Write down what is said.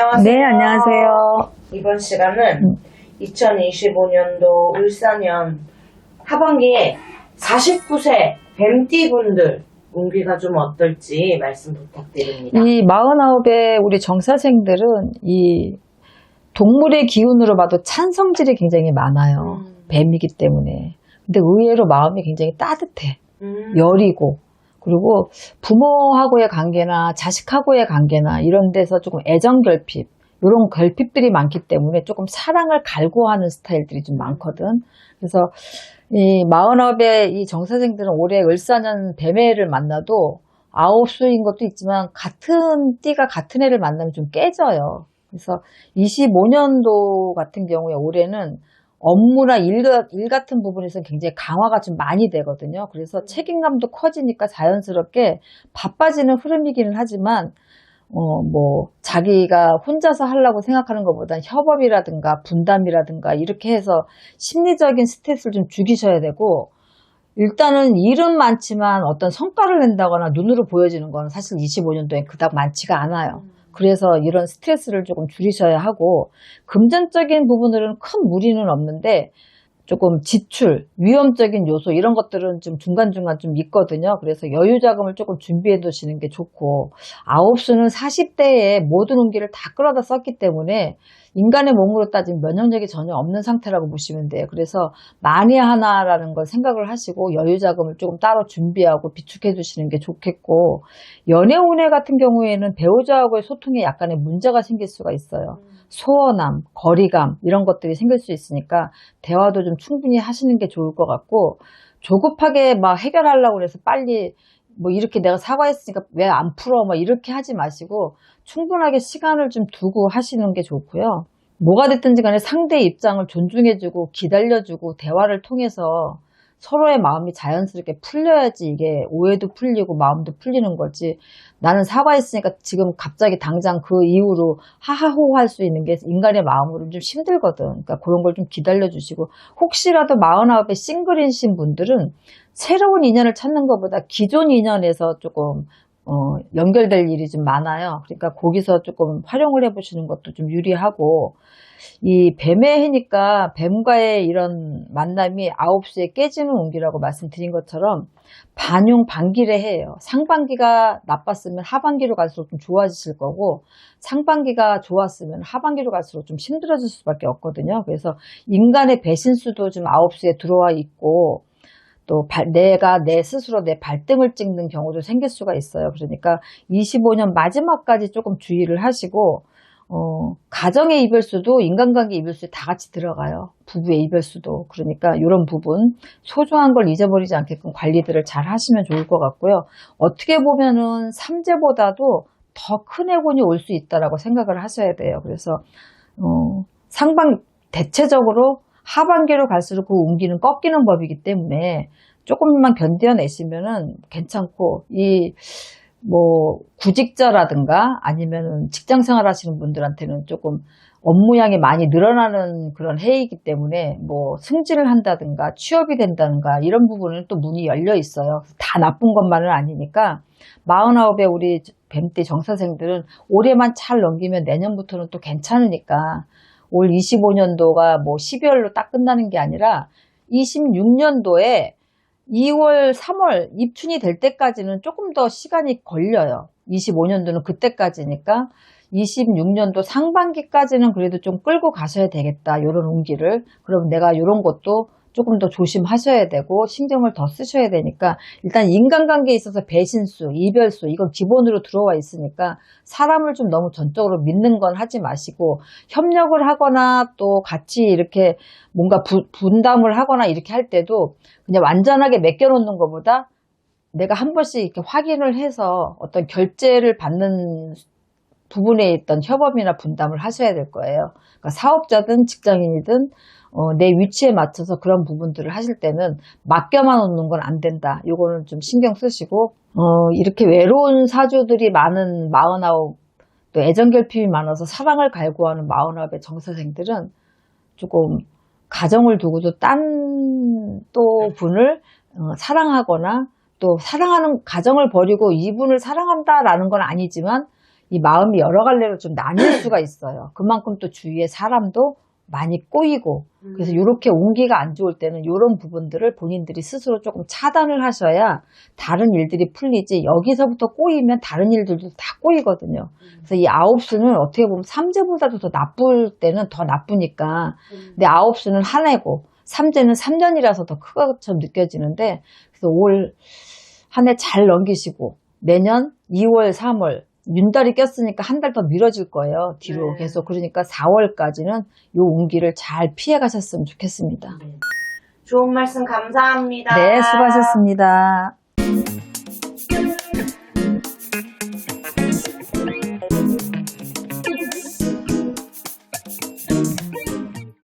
안녕하세요. 네, 안녕하세요. 이번 시간은 음. 2025년도 울산현 하반기에 49세 뱀띠분들 운기가 좀 어떨지 말씀 부탁드립니다. 이 49의 우리 정사생들은 이 동물의 기운으로 봐도 찬 성질이 굉장히 많아요. 음. 뱀이기 때문에. 근데 의외로 마음이 굉장히 따뜻해. 음. 여리고. 그리고 부모하고의 관계나 자식하고의 관계나 이런 데서 조금 애정 결핍, 이런 결핍들이 많기 때문에 조금 사랑을 갈구하는 스타일들이 좀 많거든. 그래서 이 마흔업의 이 정사생들은 올해 을사년 뱀해를 만나도 아홉 수인 것도 있지만 같은 띠가 같은 애를 만나면 좀 깨져요. 그래서 25년도 같은 경우에 올해는 업무나 일, 가- 일 같은 부분에서 굉장히 강화가 좀 많이 되거든요. 그래서 책임감도 커지니까 자연스럽게 바빠지는 흐름이기는 하지만 어, 뭐, 자기가 혼자서 하려고 생각하는 것보다 협업이라든가 분담이라든가 이렇게 해서 심리적인 스트레스를 좀 죽이셔야 되고, 일단은 일은 많지만 어떤 성과를 낸다거나 눈으로 보여지는 건 사실 25년도에 그닥 많지가 않아요. 그래서 이런 스트레스를 조금 줄이셔야 하고, 금전적인 부분들은 큰 무리는 없는데, 조금 지출, 위험적인 요소 이런 것들은 좀 중간중간 좀 있거든요. 그래서 여유 자금을 조금 준비해 두시는 게 좋고 아홉 수는 40대에 모든 운기를 다 끌어다 썼기 때문에 인간의 몸으로 따지면 면역력이 전혀 없는 상태라고 보시면 돼요. 그래서 만에 하나라는 걸 생각을 하시고 여유 자금을 조금 따로 준비하고 비축해 두시는 게 좋겠고 연애 운해 같은 경우에는 배우자하고의 소통에 약간의 문제가 생길 수가 있어요. 소원함, 거리감 이런 것들이 생길 수 있으니까 대화도 좀 충분히 하시는 게 좋을 것 같고 조급하게 막 해결하려고 해서 빨리 뭐 이렇게 내가 사과했으니까 왜 안 풀어 막 이렇게 하지 마시고 충분하게 시간을 좀 두고 하시는 게 좋고요. 뭐가 됐든지 간에 상대의 입장을 존중해주고 기다려주고 대화를 통해서 서로의 마음이 자연스럽게 풀려야지 이게 오해도 풀리고 마음도 풀리는 거지. 나는 사과했으니까 지금 갑자기 당장 그 이후로 하하호 할 수 있는 게 인간의 마음으로는 좀 힘들거든. 그러니까 그런 걸 좀 기다려 주시고 혹시라도 마흔아홉에 싱글이신 분들은 새로운 인연을 찾는 것보다 기존 인연에서 조금 어, 연결될 일이 좀 많아요. 그러니까 거기서 조금 활용을 해보시는 것도 좀 유리하고 이 뱀의 해니까 뱀과의 이런 만남이 9시에 깨지는 운기라고 말씀드린 것처럼 반용 반기를 해요. 상반기가 나빴으면 하반기로 갈수록 좀 좋아지실 거고 상반기가 좋았으면 하반기로 갈수록 좀 힘들어질 수밖에 없거든요. 그래서 인간의 배신수도 좀 9시에 들어와 있고 또 발- 내가 내 스스로 내 발등을 찍는 경우도 생길 수가 있어요. 그러니까 25년 마지막까지 조금 주의를 하시고 어, 가정의 이별수도 인간관계 이별수에 다 같이 들어가요. 부부의 이별수도. 그러니까 이런 부분 소중한 걸 잊어버리지 않게끔 관리들을 잘 하시면 좋을 것 같고요. 어떻게 보면은 삼재보다도 더 큰 해곤이 올 수 있다라고 생각을 하셔야 돼요. 그래서 어, 상반 대체적으로 하반기로 갈수록 그 운기는 꺾이는 법이기 때문에 조금만 견뎌내시면은 괜찮고 이 뭐 구직자라든가 아니면은 직장 생활 하시는 분들한테는 조금 업무량이 많이 늘어나는 그런 해이기 때문에 뭐 승진을 한다든가 취업이 된다든가 이런 부분은 또 문이 열려 있어요. 다 나쁜 것만은 아니니까 49의 우리 뱀띠 정사생들은 올해만 잘 넘기면 내년부터는 또 괜찮으니까 올 25년도가 뭐 12월로 딱 끝나는 게 아니라 26년도에 2월, 3월 입춘이 될 때까지는 조금 더 시간이 걸려요. 25년도는 그때까지니까 26년도 상반기까지는 그래도 좀 끌고 가셔야 되겠다. 이런 운기를. 그럼 내가 이런 것도 조금 더 조심하셔야 되고 신경을 더 쓰셔야 되니까 일단 인간관계에 있어서 배신수, 이별수 이건 기본으로 들어와 있으니까 사람을 좀 너무 전적으로 믿는 건 하지 마시고 협력을 하거나 또 같이 이렇게 뭔가 부- 분담을 하거나 이렇게 할 때도 그냥 완전하게 맡겨놓는 것보다 내가 한 번씩 이렇게 확인을 해서 어떤 결제를 받는 부분에 있던 협업이나 분담을 하셔야 될 거예요. 그러니까 사업자든 직장인이든 어, 내 위치에 맞춰서 그런 부분들을 하실 때는 맡겨만 놓는 건 안 된다. 요거는 좀 신경 쓰시고 어, 이렇게 외로운 사주들이 많은 마흔아홉 또 애정 결핍이 많아서 사랑을 갈구하는 마흔아홉의 정사생들은 조금 가정을 두고도 딴 또 분을 어, 사랑하거나 또 사랑하는 가정을 버리고 이분을 사랑한다라는 건 아니지만 이 마음이 여러 갈래로 좀 나뉠 수가 있어요. 그만큼 또 주위에 사람도 많이 꼬이고 그래서 이렇게 온기가 안 좋을 때는 이런 부분들을 본인들이 스스로 조금 차단을 하셔야 다른 일들이 풀리지 여기서부터 꼬이면 다른 일들도 다 꼬이거든요. 그래서 이 아홉 수는 어떻게 보면 삼재보다도 더 나쁠 때는 더 나쁘니까 근데 아홉 수는 한 해고 삼재는 삼년이라서더 큰 것처럼 느껴지는데 그래서 올 한 해 잘 넘기시고 내년 2월, 3월 윤달이 꼈으니까 한 달 더 미뤄질 거예요. 뒤로 네. 계속 그러니까 4월까지는 요 온기를 잘 피해 가셨으면 좋겠습니다. 네. 좋은 말씀 감사합니다. 네, 수고하셨습니다.